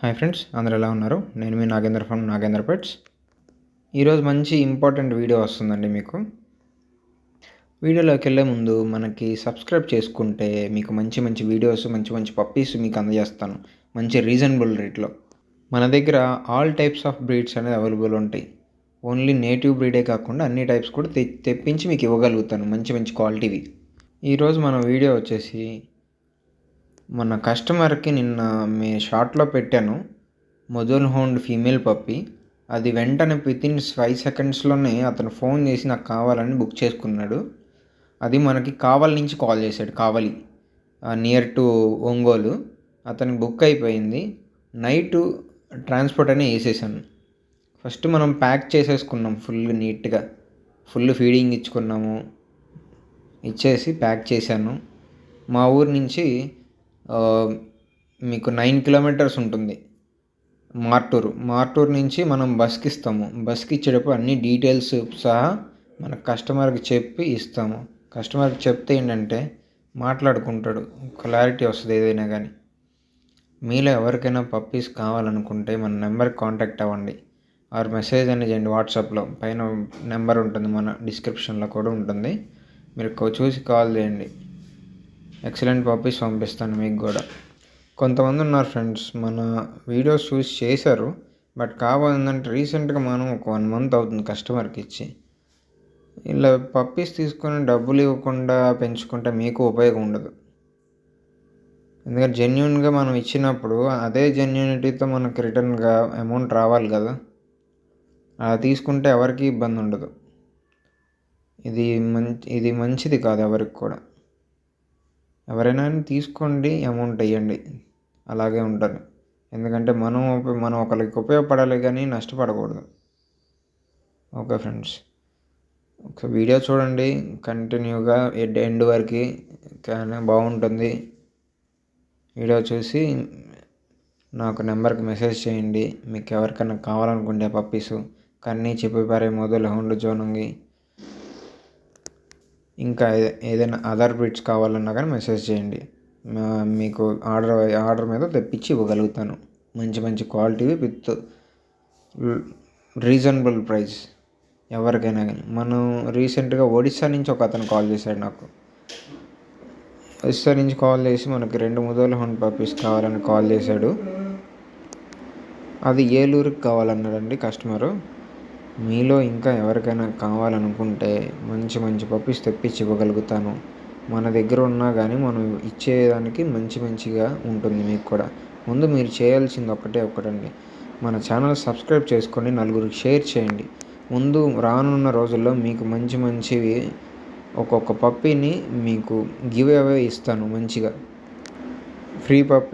Hi friends అందరు ఎలా ఉన్నారు? నేను మీ నాగేంద్ర ఫ్రమ్ నాగేంద్ర పెట్స్. ఈరోజు మంచి ఇంపార్టెంట్ వీడియో వస్తుందండి మీకు. వీడియోలోకి వెళ్ళే ముందు మనకి సబ్స్క్రైబ్ చేసుకుంటే మీకు మంచి మంచి వీడియోస్ మంచి మంచి పప్పీస్ మీకు అందజేస్తాను. మంచి రీజనబుల్ రేట్లో మన దగ్గర ఆల్ టైప్స్ ఆఫ్ బ్రీడ్స్ అనేది అవైలబుల్ ఉంటాయి. ఓన్లీ నేటివ్ బ్రీడే కాకుండా అన్ని టైప్స్ కూడా తె తెప్పించి మీకు ఇవ్వగలుగుతాను. మంచి మంచి క్వాలిటీవి ఈరోజు మన వీడియో వచ్చేసి మన కస్టమర్కి నిన్న మీ షాట్లో పెట్టాను. Mudhol hound female puppy. అది వెంటనే వితిన్ ఫైవ్ సెకండ్స్లోనే అతను ఫోన్ చేసి నాకు కావాలని బుక్ చేసుకున్నాడు. అది మనకి కావలి నుంచి కాల్ చేశాడు కావలి నియర్ టు ఒంగోలు. అతనికి బుక్ అయిపోయింది. నైట్ ట్రాన్స్పోర్ట్ అని వేసేసాను. ఫస్ట్ మనం ప్యాక్ చేసేసుకున్నాం ఫుల్ నీట్గా. ఫుల్ ఫీడింగ్ ఇచ్చుకున్నాము. ఇచ్చేసి ప్యాక్ చేశాను. మా ఊరు నుంచి మీకు నైన్ కిలోమీటర్స్ ఉంటుంది మార్టూరు. మార్టూరు నుంచి మనం బస్కి ఇస్తాము. బస్కి ఇచ్చేటప్పుడు అన్ని డీటెయిల్స్ సహా మన కస్టమర్కి చెప్పి ఇస్తాము. కస్టమర్కి చెప్తే ఏంటంటే మాట్లాడుకుంటాడు. క్లారిటీ వస్తుంది ఏదైనా కానీ. మీలో ఎవరికైనా పప్పీస్ కావాలనుకుంటే మన నెంబర్కి కాంటాక్ట్ అవ్వండి. ఆర్ మెసేజ్ అనేది చేయండి వాట్సాప్లో. పైన నెంబర్ ఉంటుంది మన డిస్క్రిప్షన్లో కూడా ఉంటుంది. మీరు చూసి కాల్ చేయండి. ఎక్సలెంట్ కాపీస్ పంపిస్తాను మీకు కూడా. కొంతమంది ఉన్నారు ఫ్రెండ్స్ మన వీడియోస్ చూసి చేశారు బట్ కావాలంటే రీసెంట్గా మనం ఒక వన్ మంత్ అవుతుంది కస్టమర్కి ఇచ్చి. ఇలా పప్పీస్ తీసుకొని డబ్బులు ఇవ్వకుండా పెంచుకుంటే మీకు ఉపయోగం ఉండదు. ఎందుకంటే జెన్యున్గా మనం ఇచ్చినప్పుడు అదే జెన్యునిటీతో మనకి రిటర్న్గా అమౌంట్ రావాలి కదా. అలా తీసుకుంటే ఎవరికి ఇబ్బంది ఉండదు. ఇది మంచి ఇది మంచిది కాదు ఎవరికి కూడా. ఎవరైనా తీసుకోండి అమౌంట్ వేయండి. అలాగే ఉంటుంది. ఎందుకంటే మనం మనం ఒకరికి ఉపయోగపడాలి కానీ నష్టపడకూడదు. Okay friends. ఒక వీడియో చూడండి. కంటిన్యూగా ఎండ్ వరకు కానీ బాగుంటుంది. వీడియో చూసి నాకు నెంబర్కి మెసేజ్ చేయండి. మీకు ఎవరికైనా కావాలనుకుంటే పప్పీసు. కన్నీ చెప్పిపారే మొదలు హోండు జోనంగి. ఇంకా ఏదైనా అదర్ బ్రీడ్స్ కావాలన్నా కానీ మెసేజ్ చేయండి. మీకు ఆర్డర్ ఆర్డర్ మీద తెప్పించి ఇవ్వగలుగుతాను. మంచి మంచి క్వాలిటీ విత్ రీజనబుల్ ప్రైస్ ఎవరికైనా కానీ. మనం రీసెంట్గా ఒడిస్సా నుంచి ఒక అతను కాల్ చేశాడు నాకు. ఒడిస్సా నుంచి కాల్ చేసి మనకి రెండు ముదోలు హోన్ పప్పీస్ కావాలని కాల్ చేశాడు. అది ఏలూరుకి కావాలన్నాడండి కస్టమరు మీలో ఇంకా ఎవరికైనా కావాలనుకుంటే మంచి మంచి పప్పీస్ తెప్పించి ఇవ్వగలుగుతాను. మన దగ్గర ఉన్నా కానీ మనం ఇచ్చేదానికి మంచి మంచిగా ఉంటుంది మీకు కూడా. ముందు మీరు చేయాల్సింది ఒకటే ఒకటండి మన ఛానల్ సబ్స్క్రైబ్ చేసుకొని నలుగురికి షేర్ చేయండి. ముందు రానున్న రోజుల్లో మీకు మంచి మంచివి ఒక్కొక్క పప్పీని మీకు గివ్ అవే ఇస్తాను మంచిగా. Free puppy